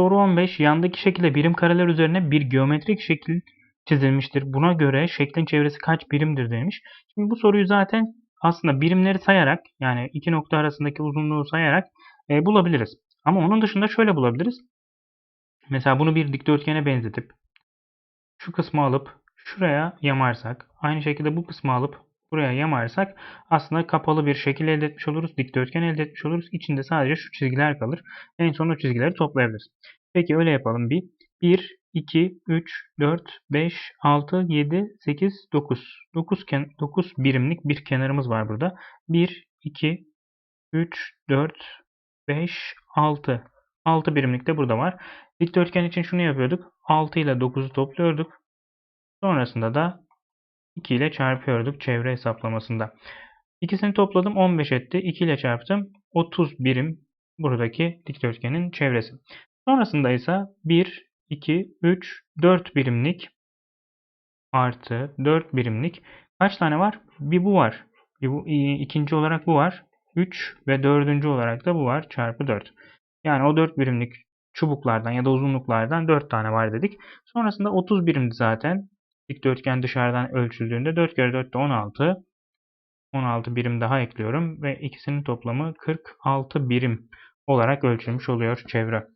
Soru 15. Yandaki şekilde birim kareler üzerine bir geometrik şekil çizilmiştir. Buna göre şeklin çevresi kaç birimdir demiş. Şimdi bu soruyu zaten aslında birimleri sayarak yani iki nokta arasındaki uzunluğu sayarak e, bulabiliriz. Ama onun dışında şöyle bulabiliriz. Mesela bunu bir dikdörtgene benzetip şu kısmı alıp şuraya yamarsak, aynı şekilde bu kısmı alıp buraya yamarsak aslında kapalı bir şekil elde etmiş oluruz. Dikdörtgen elde etmiş oluruz. İçinde sadece şu çizgiler kalır. En son o çizgileri toplayabiliriz. Peki öyle yapalım bir. 1, 2, 3, 4, 5, 6, 7, 8, 9. 9, ken 9 birimlik bir kenarımız var burada. 1, 2, 3, 4, 5, 6. 6 birimlik de burada var. Dikdörtgen için şunu yapıyorduk. 6 ile 9'u topluyorduk. Sonrasında da 2 ile çarpıyorduk çevre hesaplamasında. İkisini topladım 15 etti. 2 ile çarptım 30 birim buradaki dikdörtgenin çevresi. Sonrasında ise 1, 2, 3, 4 birimlik artı 4 birimlik kaç tane var? Bir bu var. Bir bu, ikinci olarak bu var. 3 ve dördüncü olarak da bu var çarpı 4. Yani o 4 birimlik çubuklardan ya da uzunluklardan 4 tane var dedik. Sonrasında 30 birimdi zaten. Dikdörtgen dışarıdan ölçüldüğünde 4 kere 4 de 16. 16 birim daha ekliyorum ve ikisinin toplamı 46 birim olarak ölçülmüş oluyor çevre.